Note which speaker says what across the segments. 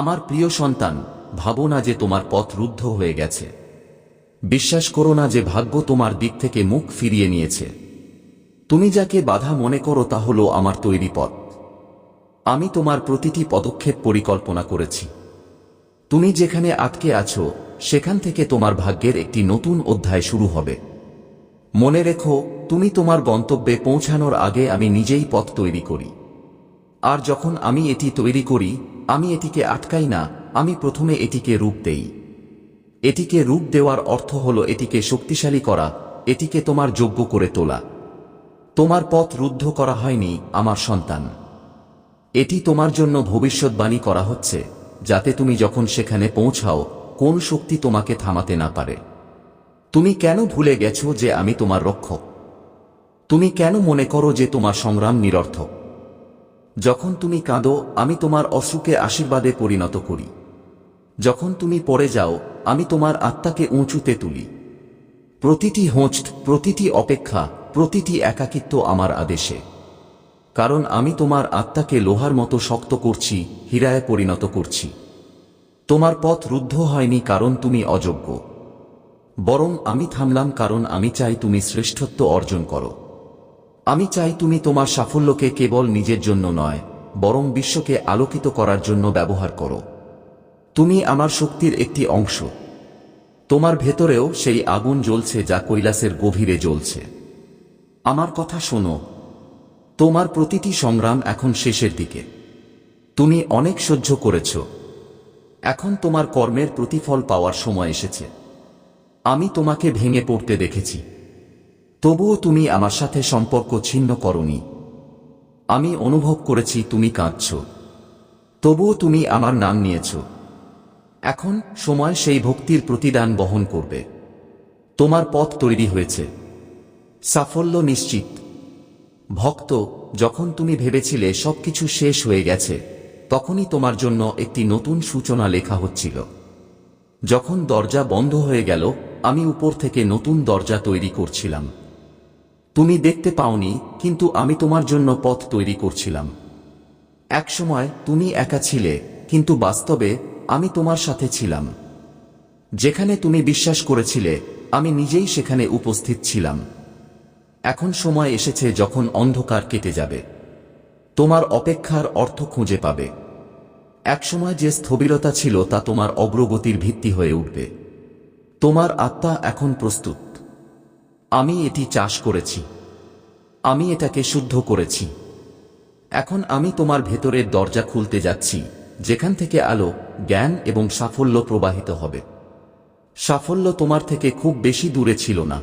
Speaker 1: আমার প্রিয় সন্তান, ভাবো না যে তোমার পথ রুদ্ধ হয়ে গেছে। বিশ্বাস করো না যে ভাগ্য তোমার দিক থেকে মুখ ফিরিয়ে নিয়েছে। তুমি যাকে বাধা মনে করো তা হলো আমার তৈরি পথ। আমি তোমার প্রতিটি পদক্ষেপ পরিকল্পনা করেছি। তুমি যেখানে আটকে আছো, সেখান থেকে তোমার ভাগ্যের একটি নতুন অধ্যায় শুরু হবে। মনে রেখো, তুমি তোমার গন্তব্যে পৌঁছানোর আগে আমি নিজেই পথ তৈরি করি। আর যখন আমি এটি তৈরি করি আমি এটিকে আটকাই না, আমি প্রথমে এটিকে রূপ দেই। এটিকে রূপ দেওয়ার অর্থ হল এটিকে শক্তিশালী করা, এটিকে তোমার যোগ্য করে তোলা। তোমার পথ রুদ্ধ করা হয়নি, আমার সন্তান। এটি তোমার জন্য ভবিষ্যৎবাণী করা হচ্ছে, যাতে তুমি যখন সেখানে পৌঁছাও, কোন শক্তি তোমাকে থামাতে না পারে। তুমি কেন ভুলে গেছো যে আমি তোমার রক্ষক? তুমি কেন মনে করো যে তোমার সংগ্রাম নিরর্থক? যখন তুমি কাঁদো, আমি তোমার অশ্রুকে আশীর্বাদে পরিণত করি। যখন তুমি পড়ে যাও, আমি তোমার আত্মাকে উঁচুতে তুলি। প্রতিটি হোঁচ প্রতিটি অপেক্ষা, প্রতিটি একাকিত্ব আমার আদেশে। কারণ আমি তোমার আত্মাকে লোহার মতো শক্ত করছি, হীরায় পরিণত করছি। তোমার পথ রুদ্ধ হয়নি কারণ তুমি অযোগ্য। বরং আমি থামলাম কারণ আমি চাই তুমি শ্রেষ্ঠত্ব অর্জন করো। আমি চাই তুমি তোমার সাফল্যকে কেবল নিজের জন্য নয়, বরং বিশ্বকে আলোকিত করার জন্য ব্যবহার করো। তুমি আমার শক্তির একটি অংশ। তোমার ভেতরেও সেই আগুন জ্বলছে যা কৈলাসের গভীরে জ্বলছে। আমার কথা শোনো। তোমার প্রতিটি সংগ্রাম এখন শেষের দিকে। তুমি অনেক সহ্য করেছ। এখন তোমার কর্মের প্রতিফল পাওয়ার সময় এসেছে। আমি তোমাকে ভেঙে পড়তে দেখেছি। তবুও তুমি আমার সাথে সম্পর্ক ছিন্ন করনি। আমি অনুভব করেছি তুমি কাঁদছ। তবুও তুমি আমার নাম নিয়েছ। এখন সময় সেই ভক্তির প্রতিদান বহন করবে। তোমার পথ তৈরি হয়েছে। সাফল্য নিশ্চিত। ভক্ত, যখন তুমি ভেবেছিলে সবকিছু শেষ হয়ে গেছে, তখনই তোমার জন্য একটি নতুন সূচনা লেখা হচ্ছিল। যখন দরজা বন্ধ হয়ে গেল, আমি উপর থেকে নতুন দরজা তৈরি করছিলাম। তুমি দেখতে পাওনি, কিন্তু আমি তোমার জন্য পথ তৈরি করছিলাম। একসময় তুমি একা ছিলে, কিন্তু বাস্তবে আমি তোমার সাথে ছিলাম। যেখানে তুমি বিশ্বাস করেছিলে, আমি নিজেই সেখানে উপস্থিত ছিলাম। এখন সময় এসেছে যখন অন্ধকার কেটে যাবে। তোমার অপেক্ষার অর্থ খুঁজে পাবে। একসময় যে স্থবিরতা ছিল তা তোমার অগ্রগতির ভিত্তি হয়ে উঠবে। তোমার আত্মা এখন প্রস্তুত। আমি এটি চাষ করেছি। আমি এটাকে শুদ্ধ করেছি। এখন আমি তোমার ভেতরের দরজা খুলতে যাচ্ছি, যেখান থেকে আলো, জ্ঞান এবং সাফল্য প্রবাহিত হবে। সাফল্য তোমার থেকে খুব বেশি দূরে ছিল না।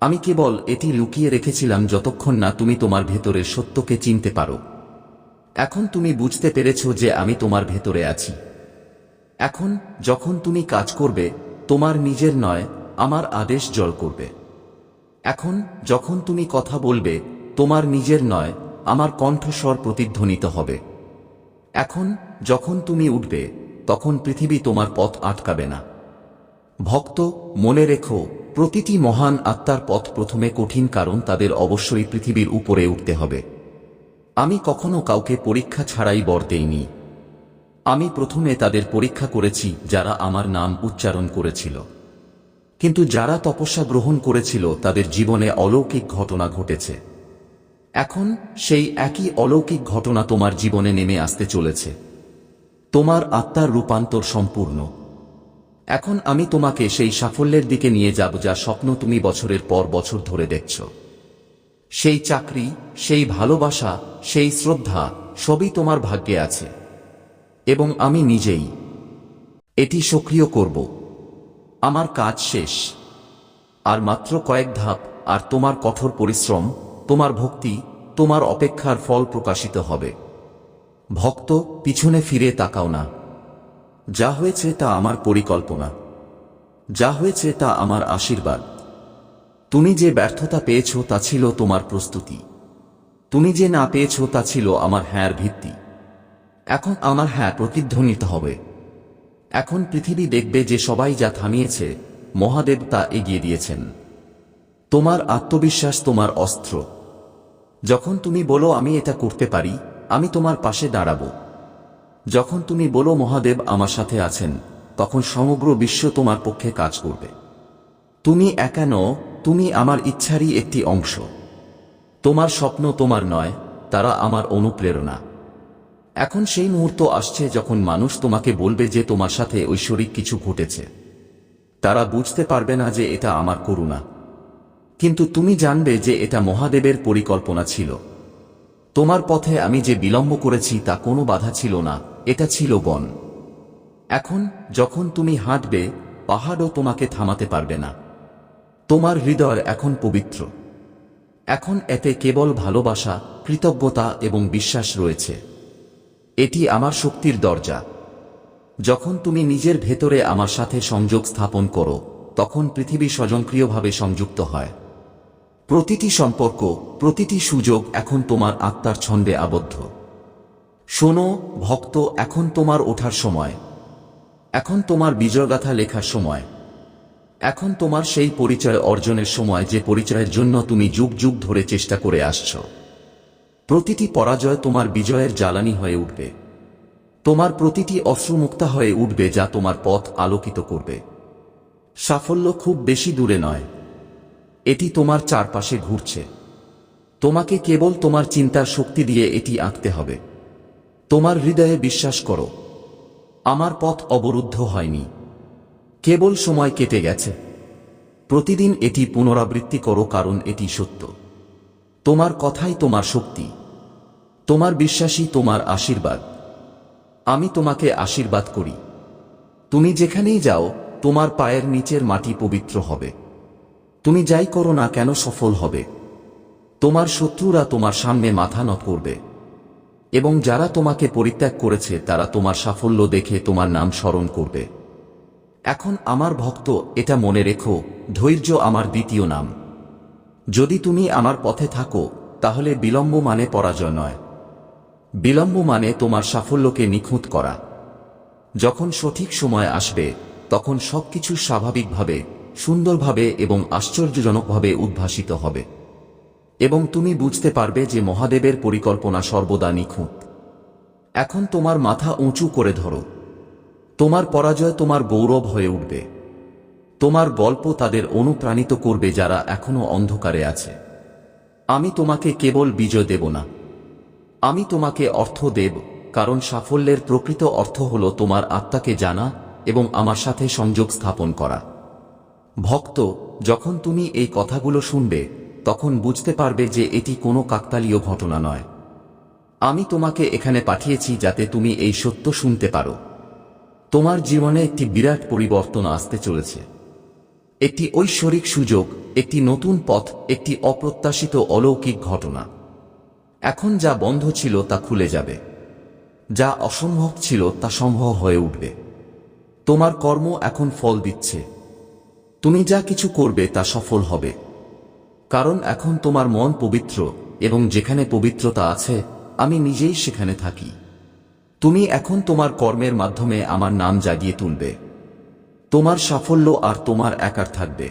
Speaker 1: আমি কেবল এটি লুকিয়ে রেখেছিলাম যতক্ষণ না তুমি তোমার ভেতরের সত্যকে চিনতে পারো। এখন তুমি বুঝতে পেরেছ যে আমি তোমার ভেতরে আছি। এখন যখন তুমি কাজ করবে, তোমার নিজের নয়, আমার আদেশ জল করবে। এখন যখন তুমি কথা বলবে, তোমার নিজের নয়, আমার কণ্ঠস্বর প্রতিধ্বনিত হবে। এখন যখন তুমি উঠবে, তখন পৃথিবী তোমার পথ আটকাবে না। ভক্ত, মনে রেখো, প্রতিটি মহান আত্মার পথ প্রথমে কঠিন কারণ তাদের অবশ্যই পৃথিবীর উপরে উঠতে হবে। আমি কখনো কাউকে পরীক্ষা ছাড়াই বর দেইনি। আমি প্রথমে তাদের পরীক্ষা করেছি, যারা আমার নাম উচ্চারণ করেছিল। কিন্তু যারা তপস্যা গ্রহণ করেছিল, তাদের জীবনে অলৌকিক ঘটনা ঘটেছে। এখন সেই একই অলৌকিক ঘটনা তোমার জীবনে নেমে আসতে চলেছে। তোমার আত্মার রূপান্তর সম্পূর্ণ। এখন আমি তোমাকে সেই সাফল্যের দিকে নিয়ে যাব যা স্বপ্ন তুমি বছরের পর বছর ধরে দেখছ। সেই চাকরি, সেই ভালোবাসা, সেই শ্রদ্ধা, সবই তোমার ভাগ্যে আছে। এবং আমি নিজেই এটি সক্রিয় করব। আমার কাজ শেষ। আর মাত্র কয়েক ধাপ, আর তোমার কঠোর পরিশ্রম, তোমার ভক্তি, তোমার অপেক্ষার ফল প্রকাশিত হবে। ভক্ত, পিছনে ফিরে তাকাও না। যা হয়েছে তা আমার পরিকল্পনা। যা হয়েছে তা আমার আশীর্বাদ। তুমি যে ব্যর্থতা পেয়েছ তা ছিল তোমার প্রস্তুতি। তুমি যে না পেয়েছ তা ছিল আমার হ্যাঁর ভিত্তি। এখন আমার হ্যাঁ প্রতিধ্বনিত হবে। এখন পৃথিবী দেখবে যে সবাই যা থামিয়েছে, মহাদেব তা এগিয়ে দিয়েছেন। তোমার আত্মবিশ্বাস তোমার অস্ত্র। যখন তুমি বলো, আমি এটা করতে পারি, আমি তোমার পাশে দাঁড়াবো। যখন তুমি বলো, মহাদেব আমার সাথে আছেন, তখন সমগ্র বিশ্ব তোমার পক্ষে কাজ করবে। তুমি একা নও, তুমি আমার ইচ্ছারই একটি অংশ। তোমার স্বপ্ন তোমার নয়, তারা আমার অনুপ্রেরণা। এখন সেই মুহূর্ত আসছে যখন মানুষ তোমাকে বলবে যে তোমার সাথে ঐশ্বরিক কিছু ঘটেছে। তারা বুঝতে পারবে না যে এটা আমার করুণা। কিন্তু তুমি জানবে যে এটা মহাদেবের পরিকল্পনা ছিল। তোমার পথে আমি যে বিলম্ব করেছি তা কোনো বাধা ছিল না, এটা ছিল বন। এখন যখন তুমি হাঁটবে, পাহাড়ও তোমাকে থামাতে পারবে না। তোমার হৃদয় এখন পবিত্র। এখন এতে কেবল ভালোবাসা, কৃতজ্ঞতা এবং বিশ্বাস রয়েছে। এটি আমার শক্তির দরজা। যখন তুমি নিজের ভেতরে আমার সাথে সংযোগ স্থাপন করো, তখন পৃথিবী স্বজনক্রিয়ভাবে সংযুক্ত হয়। প্রতিটি সম্পর্ক, প্রতিটি সুযোগ এখন তোমার আত্মার ছন্দে আবদ্ধ। শোনো, ভক্ত, এখন তোমার ওঠার সময়। এখন তোমার বিজয়গাথা লেখার সময়। এখন তোমার সেই পরিচয় অর্জনের সময় যে পরিচয়ের জন্য তুমি যুগ যুগ ধরে চেষ্টা করে আসছ। প্রতিটি পরাজয় তোমার বিজয়ের জ্বালানি হয়ে উঠবে। তোমার প্রতিটি অশ্রুমুক্তা হয়ে উঠবে যা তোমার পথ আলোকিত করবে। সাফল্য খুব বেশি দূরে নয়। এটি তোমার চারপাশে ঘুরছে। তোমাকে কেবল তোমার চিন্তার শক্তি দিয়ে এটি আঁকতে হবে। তোমার হৃদয়ে বিশ্বাস করো, আমার পথ অবরুদ্ধ হয়নি। কেবল সময় কেটে গেছে। প্রতিদিন এটি পুনরাবৃত্তি করো কারণ এটি সত্য। তোমার কথাই তোমার শক্তি। তোমার বিশ্বাসী তোমার আশীর্বাদ। আমি তোমাকে আশীর্বাদ করি। তুমি যেখানেই যাও, তোমার পায়ের নিচের মাটি পবিত্র হবে। তুমি যাই করো না কেন সফল হবে। তোমার শত্রুরা তোমার সামনে মাথা নত করবে। এবং যারা তোমাকে পরিত্যাগ করেছে, তারা তোমার সাফল্য দেখে তোমার নাম স্মরণ করবে। এখন আমার ভক্ত, এটা মনে রেখো, ধৈর্য আমার দ্বিতীয় নাম। যদি তুমি আমার পথে থাকো, তাহলে বিলম্ব মানে পরাজয় নয়। বিলম্ব মানে তোমার সাফল্যকে নিখুঁত করা। যখন সঠিক সময় আসবে, তখন সবকিছু স্বাভাবিকভাবে, সুন্দরভাবে এবং আশ্চর্যজনকভাবে উদ্ভাসিত হবে। এবং তুমি বুঝতে পারবে যে মহাদেবের পরিকল্পনা সর্বদা নিখুঁত। এখন তোমার মাথা উঁচু করে ধরো। তোমার পরাজয় তোমার গৌরব হয়ে উঠবে। তোমার গল্প তাদের অনুপ্রাণিত করবে যারা এখনও অন্ধকারে আছে। আমি তোমাকে কেবল বিজয় দেব না। আমি তোমাকে অর্থ দেব, কারণ সাফল্যের প্রকৃত অর্থ হল তোমার আত্মাকে জানা এবং আমার সাথে সংযোগ স্থাপন করা। ভক্ত, যখন তুমি এই কথাগুলো শুনবে, তখন বুঝতে পারবে যে এটি কোনো কাকতালীয় ঘটনা নয়। আমি তোমাকে এখানে পাঠিয়েছি যাতে তুমি এই সত্য শুনতে পারো। তোমার জীবনে একটি বিরাট পরিবর্তন আসতে চলেছে। একটি ঐশ্বরিক সুযোগ, একটি নতুন পথ, একটি অপ্রত্যাশিত অলৌকিক ঘটনা। এখন যা বন্ধ ছিল তা খুলে যাবে। যা অসম্ভব ছিল তা সম্ভব হয়ে উঠবে। তোমার কর্ম এখন ফল দিচ্ছে। তুমি যা কিছু করবে তা সফল হবে। কারণ এখন তোমার মন পবিত্র, এবং যেখানে পবিত্রতা আছে, আমি নিজেই সেখানে থাকি। তুমি এখন তোমার কর্মের মাধ্যমে আমার নাম জাগিয়ে তুলবে। তোমার সাফল্য আর তোমার একার থাকবে।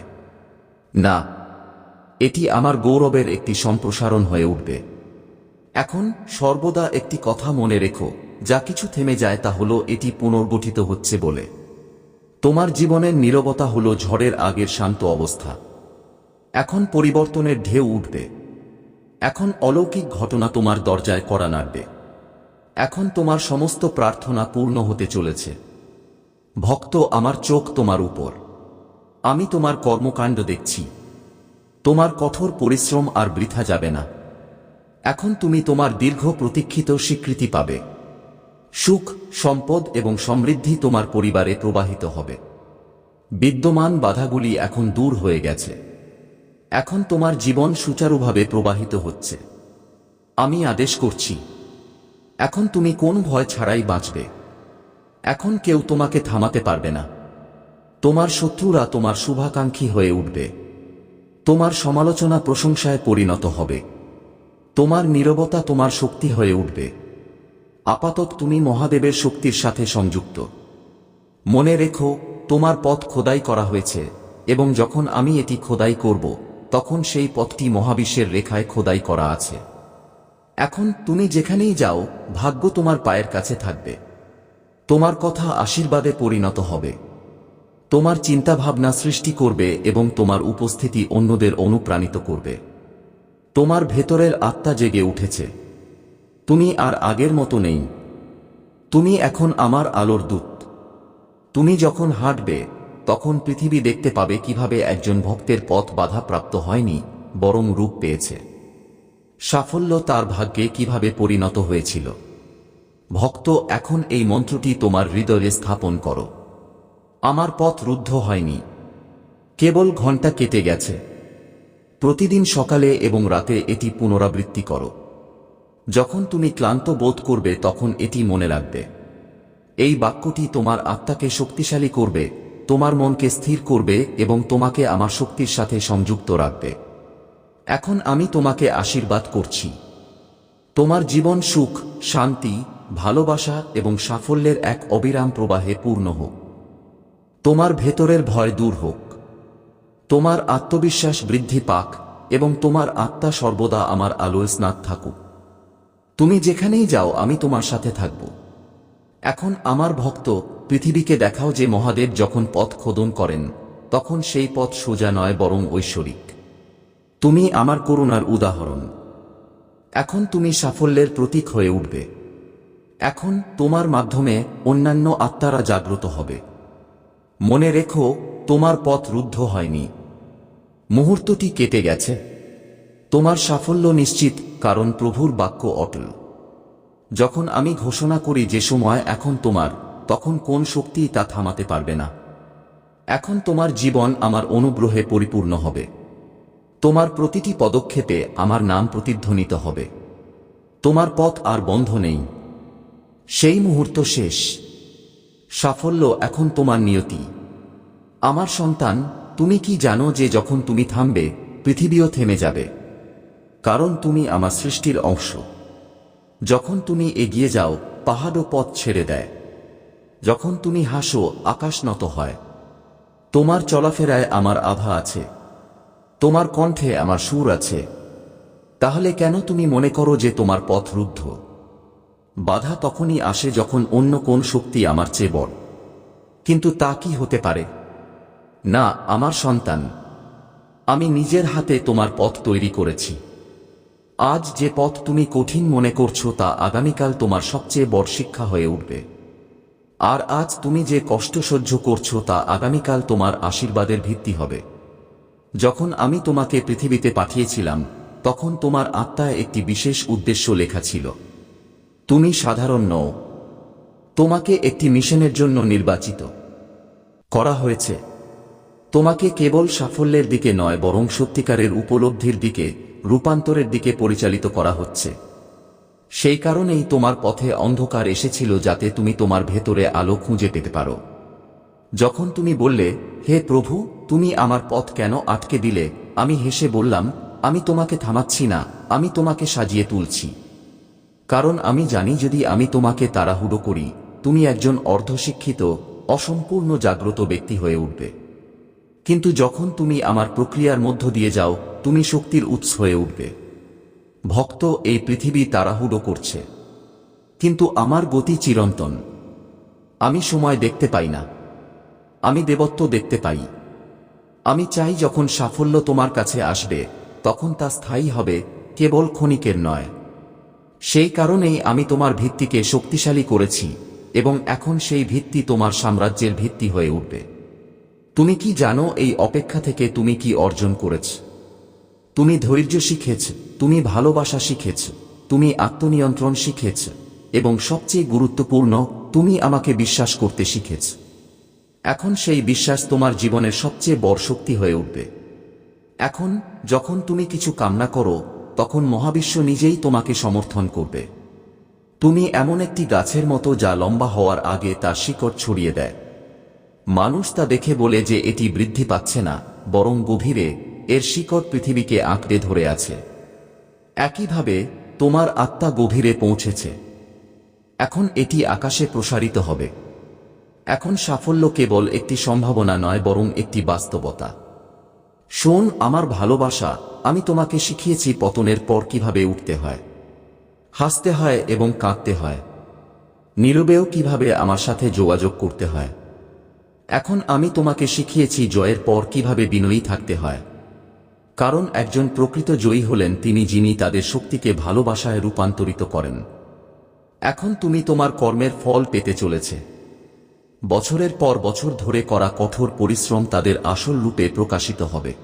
Speaker 1: না, এটি আমার গৌরবের একটি সম্প্রসারণ হয়ে উঠবে। এখন সর্বদা একটি কথা মনে রেখো, যা কিছু থেমে যায় তা হলো এটি পুনর্গঠিত হচ্ছে বলে। তোমার জীবনের নীরবতা হলো ঝড়ের আগের শান্ত অবস্থা। এখন পরিবর্তনের ঢেউ উঠবে। এখন অলৌকিক ঘটনা তোমার দরজায় করা নাড়বে। এখন তোমার সমস্ত প্রার্থনা পূর্ণ হতে চলেছে। ভক্ত, আমার চোখ তোমার উপর। আমি তোমার কর্মকাণ্ড দেখছি। তোমার কঠোর পরিশ্রম আর বৃথা যাবে না। এখন তুমি তোমার দীর্ঘ প্রতীক্ষিত স্বীকৃতি পাবে। সুখ, সম্পদ এবং সমৃদ্ধি তোমার পরিবারে প্রবাহিত হবে। বিদ্যমান বাধাগুলি এখন দূর হয়ে গেছে। এখন তোমার জীবন সুচারুভাবে প্রবাহিত হচ্ছে। আমি আদেশ করছি, এখন তুমি কোন ভয় ছাড়াই বাঁচবে। এখন কেউ তোমাকে থামাতে পারবে না। তোমার শত্রুরা তোমার শুভাকাঙ্ক্ষী হয়ে উঠবে। তোমার সমালোচনা প্রশংসায় পরিণত হবে। তোমার নীরবতা তোমার শক্তি হয়ে উঠবে। আপাতত তুমি মহাদেবের শক্তির সাথে সংযুক্ত। মনে রেখো, তোমার পথ খোদাই করা হয়েছে, এবং যখন আমি এটি খোদাই করব, তখন সেই পথটি মহাবিশ্বের রেখায় খোদাই করা আছে। এখন তুমি যেখানেই যাও, ভাগ্য তোমার পায়ের কাছে থাকবে। তোমার কথা আশীর্বাদে পরিণত হবে। তোমার চিন্তাভাবনা সৃষ্টি করবে এবং তোমার উপস্থিতি অন্যদের অনুপ্রাণিত করবে। তোমার ভেতরের আত্মা জেগে উঠেছে। তুমি আর আগের মতো নেই। তুমি এখন আমার আলোর দূত। তুমি যখন হাঁটবে, তখন পৃথিবী দেখতে পাবে কীভাবে একজন ভক্তের পথ বাধাপ্রাপ্ত হয়নি, বরং রূপ পেয়েছে। সাফল্য তার ভাগ্যে কীভাবে পরিণত হয়েছিল। ভক্ত, এখন এই মন্ত্রটি তোমার হৃদয়ে স্থাপন করো। আমার পথ রুদ্ধ হয়নি। কেবল ঘণ্টা কেটে গেছে। প্রতিদিন সকালে এবং রাতে এটি পুনরাবৃত্তি করো। যখন তুমি ক্লান্ত বোধ করবে, তখন এটি মনে রাখবে। এই বাক্যটি তোমার আত্মাকে শক্তিশালী করবে, তোমার মনকে স্থির করবে এবং তোমাকে আমার শক্তির সাথে সংযুক্ত রাখবে। এখন আমি তোমাকে আশীর্বাদ করছি। তোমার জীবন সুখ, শান্তি, ভালোবাসা এবং সাফল্যের এক অবিরাম প্রবাহে পূর্ণ হোক। তোমার ভেতরের ভয় দূর হোক। তোমার আত্মবিশ্বাস বৃদ্ধি পাক এবং তোমার আত্মা সর্বদা আমার আলোয় স্নাত থাকুক। তুমি যেখানেই যাও, আমি তোমার সাথে থাকব। এখন আমার ভক্ত, পৃথিবীকে দেখাও যে মহাদেব যখন পথ খোদন করেন, তখন সেই পথ সোজা নয়, বরং ঐশ্বরিক। তুমি আমার করুণার উদাহরণ। এখন তুমি সাফল্যের প্রতীক হয়ে উঠবে। এখন তোমার মাধ্যমে অন্যান্য আত্মারা জাগ্রত হবে। মনে রেখো, তোমার পথ রুদ্ধ হয়নি। মুহূর্তটি কেটে গেছে। তোমার সাফল্য নিশ্চিত, কারণ প্রভুর বাক্য অটল। যখন আমি ঘোষণা করি যে সময় এখন তোমার, তখন কোন শক্তি তা থামাতে পারবে না। এখন তোমার জীবন আমার অনুগ্রহে পরিপূর্ণ হবে। তোমার প্রতিটি পদক্ষেপে আমার নাম প্রতিধ্বনিত হবে। তোমার পথ আর বন্ধ নেই। সেই মুহূর্ত শেষ। সাফল্য এখন তোমার নিয়তি। আমার সন্তান তুমি কি জানো যে যখন তুমি থামবে, পৃথিবীও থেমে যাবে? কারণ তুমি আমার সৃষ্টির অংশ। যখন তুমি এগিয়ে যাও, পাহাড়ও পথ ছেড়ে দেয়। যখন তুমি হাসো, আকাশ নত হয়। তোমার চলাফেরায় আমার আভা আছে। তোমার কণ্ঠে আমার সুর আছে। তাহলে কেন তুমি মনে করো যে তোমার পথ রুদ্ধ? বাধা তখনই আসে যখন অন্য কোন শক্তি আমার চেয়ে বড়। কিন্তু তা কি হতে পারে? না, আমার সন্তান। আমি নিজের হাতে তোমার পথ তৈরি করেছি। আজ যে পথ তুমি কঠিন মনে করছ তা আগামীকাল তোমার সবচেয়ে বড় শিক্ষা হয়ে উঠবে। আর আজ তুমি যে কষ্ট সহ্য করছ তা আগামীকাল তোমার আশীর্বাদের ভিত্তি হবে। যখন আমি তোমাকে পৃথিবীতে পাঠিয়েছিলাম, তখন তোমার আত্মায় একটি বিশেষ উদ্দেশ্য লেখা ছিল। তুমি সাধারণ নও। তোমাকে একটি মিশনের জন্য নির্বাচিত। করা হয়েছে। তোমাকে কেবল সাফল্যের দিকে নয়, বরং সত্যিকারের উপলব্ধির দিকে, রূপান্তরের দিকে পরিচালিত করা হচ্ছে। সেই কারণেই তোমার পথে অন্ধকার এসেছিল যাতে তুমি তোমার ভেতরে আলো খুঁজে পেতে পারো। যখন তুমি বললে, হে প্রভু, তুমি আমার পথ কেন আটকে দিলে? আমি হেসে বললাম, আমি তোমাকে থামাচ্ছি না, আমি তোমাকে সাজিয়ে তুলছি। কারণ আমি জানি যদি আমি তোমাকে তাড়াহুড়ো করি, তুমি একজন অর্ধশিক্ষিত, অসম্পূর্ণ জাগ্রত ব্যক্তি হয়ে উঠবে। কিন্তু যখন তুমি আমার প্রক্রিয়ার মধ্য দিয়ে যাও, তুমি শক্তির উৎস হয়ে উঠবে। ভক্ত এই পৃথিবী তাড়াহুড়ো করছে। কিন্তু আমার গতি চিরন্তন। আমি সময় দেখতে পাই না। আমি দেবত্ব দেখতে পাই। আমি চাই যখন সাফল্য তোমার কাছে আসবে, তখন তা স্থায়ী হবে, কেবল ক্ষণিকের নয়। সেই কারণেই আমি তোমার ভিত্তিকে শক্তিশালী করেছি, এবং এখন সেই ভিত্তি তোমার সাম্রাজ্যের ভিত্তি হয়ে উঠবে। তুমি কি জানো এই অপেক্ষা থেকে তুমি কি অর্জন করেছ? তুমি ধৈর্য শিখেছ, তুমি ভালোবাসা শিখেছ, তুমি আত্মনিয়ন্ত্রণ শিখেছ, এবং সবচেয়ে গুরুত্বপূর্ণ, তুমি আমাকে বিশ্বাস করতে শিখেছ। এখন সেই বিশ্বাস তোমার জীবনের সবচেয়ে বড় শক্তি হয়ে উঠবে। এখন, যখন তুমি কিছু কামনা করো, তখন মহাবিশ্ব নিজেই তোমাকে সমর্থন করবে। তুমি এমন একটি গাছের মতো যা লম্বা হওয়ার আগে তার শিকড় ছড়িয়ে দেয়। মানুষ তা দেখে বলে যে এটি বৃদ্ধি পাচ্ছে না, বরং গভীরে, এর শিকড় পৃথিবীকে আঁকড়ে ধরে আছে। একইভাবে, তোমার আত্মা গভীরে পৌঁছেছে। এখন এটি আকাশে প্রসারিত হবে। এখন সাফল্য কেবল একটি সম্ভাবনা নয়, বরং একটি বাস্তবতা। শোন, আমার ভালোবাসা, আমি তোমাকে শিখিয়েছি পতনের পর কীভাবে উঠতে হয়। হাসতে হয় এবং কাঁদতে হয়। নীরবেও কীভাবে আমার সাথে যোগাযোগ করতে হয়। এখন আমি তোমাকে শিখিয়েছি জয়ের পর কীভাবে বিনয়ী থাকতে হয়। কারণ একজন প্রকৃত জয়ী হলেন তিনি যিনি তাদের শক্তিকে ভালোবাসায় রূপান্তরিত করেন। এখন তুমি তোমার কর্মের ফল পেতে চলেছে। বছরের পর বছর ধরে করা কঠোর পরিশ্রম তাদের আসল রূপে প্রকাশিত হবে।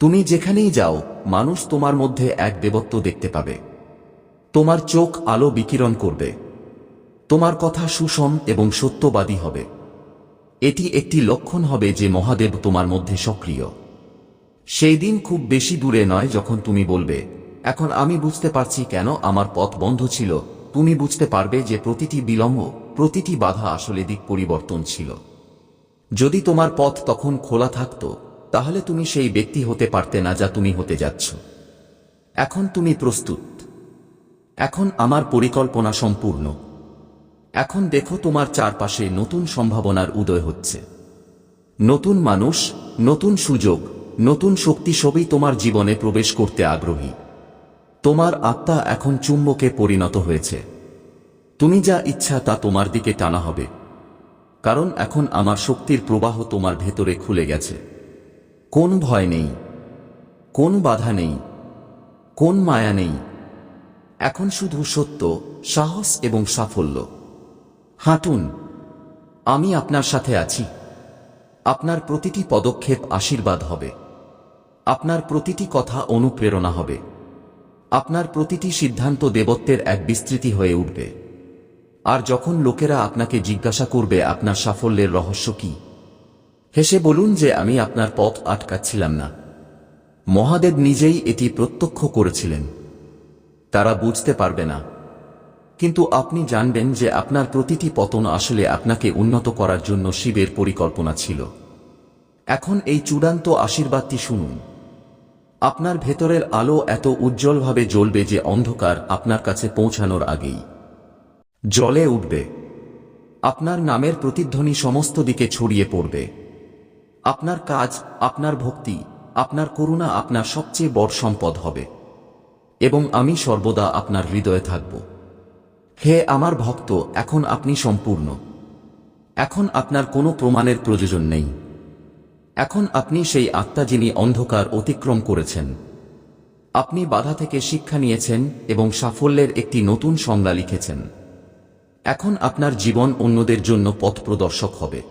Speaker 1: তুমি যেখানেই যাও, মানুষ তোমার মধ্যে এক দেবত্ব দেখতে পাবে। তোমার চোখ আলো বিকিরণ করবে। তোমার কথা সুষম এবং সত্যবাদী হবে। এটি একটি লক্ষণ হবে যে মহাদেব তোমার মধ্যে সক্রিয়। সেই দিন খুব বেশি দূরে নয় যখন তুমি বলবে, এখন আমি বুঝতে পারছি কেন আমার পথ বন্ধ ছিল। তুমি বুঝতে পারবে যে প্রতিটি বিলম্ব, প্রতিটি বাধা আসলে দিক পরিবর্তন ছিল। যদি তোমার পথ তখন খোলা থাকত, তাহলে তুমি সেই ব্যক্তি হতে পারতে না যা তুমি হতে যাচ্ছ। এখন তুমি প্রস্তুত। এখন আমার পরিকল্পনা সম্পূর্ণ। এখন দেখো তোমার চারপাশে নতুন সম্ভাবনার উদয় হচ্ছে। নতুন মানুষ, নতুন সুযোগ, নতুন শক্তি সবই তোমার জীবনে প্রবেশ করতে আগ্রহী। তোমার আত্মা এখন চুম্বকে পরিণত হয়েছে। তুমি যা ইচ্ছা তা তোমার দিকে টানা হবে। কারণ এখন আমার শক্তির প্রবাহ তোমার ভেতরে খুলে গেছে। কোন ভয় নেই। কোন বাধা নেই। কোন মায়া নেই। এখন শুধু সত্য, সাহস এবং সাফল্য। হাঁটুন। আমি আপনার সাথে আছি। আপনার প্রতিটি পদক্ষেপ আশীর্বাদ হবে। আপনার প্রতিটি কথা অনুপ্রেরণা হবে। আপনার প্রতিটি সিদ্ধান্ত দেবত্বের এক বিস্তৃতি হয়ে উঠবে। আর যখন লোকেরা আপনাকে জিজ্ঞাসা করবে, আপনার সাফল্যের রহস্য কি? হেসে বলুন যে আমি আপনার পথ আটকাচ্ছিলাম না। মহাদেব নিজেই এটি প্রত্যক্ষ করেছিলেন। তারা বুঝতে পারবে না। কিন্তু আপনি জানবেন যে আপনার প্রতিটি পতন আসলে আপনাকে উন্নত করার জন্য শিবের পরিকল্পনা ছিল। এখন এই চূড়ান্ত আশীর্বাদটি শুনুন। আপনার ভেতরের আলো এত উজ্জ্বলভাবে জ্বলবে যে অন্ধকার আপনার কাছে পৌঁছানোর আগেই। জলে উঠবে। আপনার নামের প্রতিধ্বনি সমস্ত দিকে ছড়িয়ে পড়বে। আপনার কাজ, আপনার ভক্তি, আপনার করুণা আপনার সবচেয়ে বড় সম্পদ হবে। এবং আমি সর্বদা আপনার হৃদয়ে থাকব। হে আমার ভক্ত, এখন আপনি সম্পূর্ণ। এখন আপনার কোনো প্রমাণের প্রয়োজন নেই। এখন আপনি সেই আত্মা যিনি অন্ধকার অতিক্রম করেছেন। আপনি বাধা থেকে শিক্ষা নিয়েছেন এবং সাফল্যের একটি নতুন সংজ্ঞা লিখেছেন। এখন আপনার জীবন অন্যদের জন্য পথ প্রদর্শক হবে।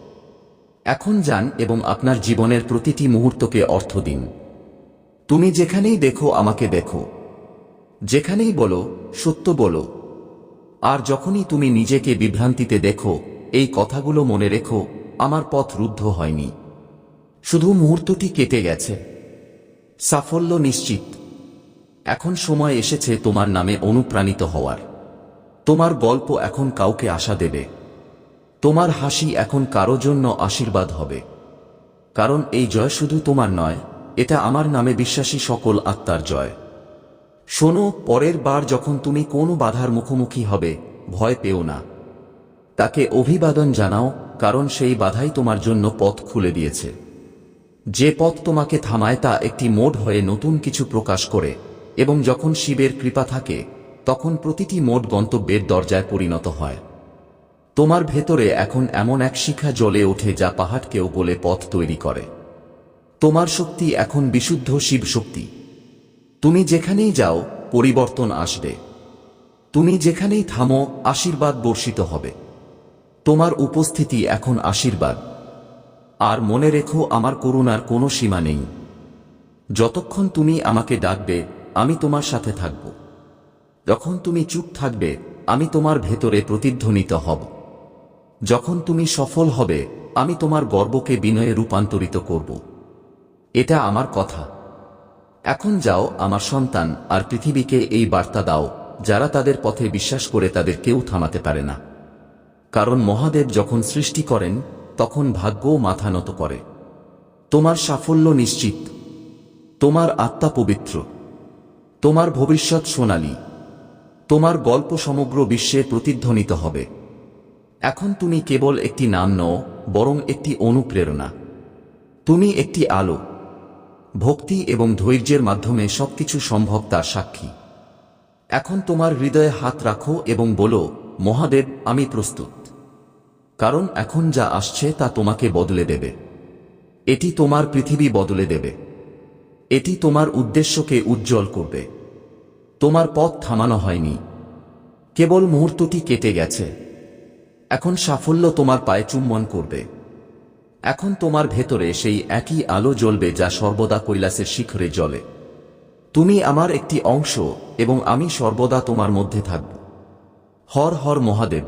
Speaker 1: এখন যান এবং আপনার জীবনের প্রতিটি মুহূর্তকে অর্থ দিন। তুমি যেখানেই দেখো, আমাকে দেখো। যেখানেই বলো, সত্য বলো। আর যখনই তুমি নিজেকে বিভ্রান্তিতে দেখো, এই কথাগুলো মনে রেখো, আমার পথ রুদ্ধ হয়নি। শুধু মুহূর্তটি কেটে গেছে। সাফল্য নিশ্চিত। এখন সময় এসেছে তোমার নামে অনুপ্রাণিত হওয়ার। তোমার গল্প এখন কাউকে আশা দেবে। তোমার হাসি এখন কারও জন্য আশীর্বাদ হবে। কারণ এই জয় শুধু তোমার নয়, এটা আমার নামে বিশ্বাসী সকল আত্মার জয়। শোনো, পরের বার যখন তুমি কোনো বাধার মুখোমুখি হবে, ভয় পেও না। তাকে অভিবাদন জানাও, কারণ সেই বাধাই তোমার জন্য পথ খুলে দিয়েছে। যে পথ তোমাকে থামায় তা একটি মোড় হয়ে নতুন কিছু প্রকাশ করে, এবং যখন শিবের কৃপা থাকে, তখন প্রতিটি মোট গন্তব্যের দরজায় পরিণত হয়। তোমার ভেতরে এখন এমন এক শিখা জ্বলে ওঠে যা পাহাড়কেও বলে পথ তৈরি করে। তোমার শক্তি এখন বিশুদ্ধ শিব শক্তি তুমি যেখানেই যাও, পরিবর্তন আসবে। তুমি যেখানেই থামো, আশীর্বাদ বর্ষিত হবে। তোমার উপস্থিতি এখন আশীর্বাদ। আর মনে রেখো, আমার করুণার কোনো সীমা নেই। যতক্ষণ তুমি আমাকে ডাকবে, আমি তোমার সাথে থাকব। যখন তুমি চুপ থাকবে, আমি তোমার ভেতরে প্রতিধ্বনিত হব। যখন তুমি সফল হবে, আমি তোমার গর্বকে বিনয়ে রূপান্তরিত করব। এটা আমার কথা। এখন যাও, আমার সন্তান, আর পৃথিবীকে এই বার্তা দাও, যারা তাদের পথে বিশ্বাস করে তাদের কেউ থামাতে পারে না। কারণ মহাদেব যখন সৃষ্টি করেন, তখন ভাগ্যও মাথা নত করে। তোমার সাফল্য নিশ্চিত। তোমার আত্মা পবিত্র। তোমার ভবিষ্যৎ সোনালী। তোমার গল্প সমগ্র বিশ্বে প্রতিধ্বনিত হবে। এখন তুমি কেবল একটি নাম নও, বরং একটি অনুপ্রেরণা। তুমি একটি আলো। ভক্তি এবং ধৈর্যের মাধ্যমে সবকিছু সম্ভব তার সাক্ষী। এখন তোমার হৃদয়ে হাত রাখো এবং বলো, মহাদেব, আমি প্রস্তুত। কারণ এখন যা আসছে তা তোমাকে বদলে দেবে। এটি তোমার পৃথিবী বদলে দেবে। এটি তোমার উদ্দেশ্যকে উজ্জ্বল করবে। তোমার পথ থামানো হয়নি। কেবল মুহূর্তটি কেটে গেছে। এখন সাফল্য তোমার পায়ে চুম্বন করবে। এখন তোমার ভেতরে সেই একই আলো জ্বলবে যা সর্বদা কৈলাসের শিখরে জ্বলে। তুমি আমার একটি অংশ এবং আমি সর্বদা তোমার মধ্যে থাকব। হর হর মহাদেব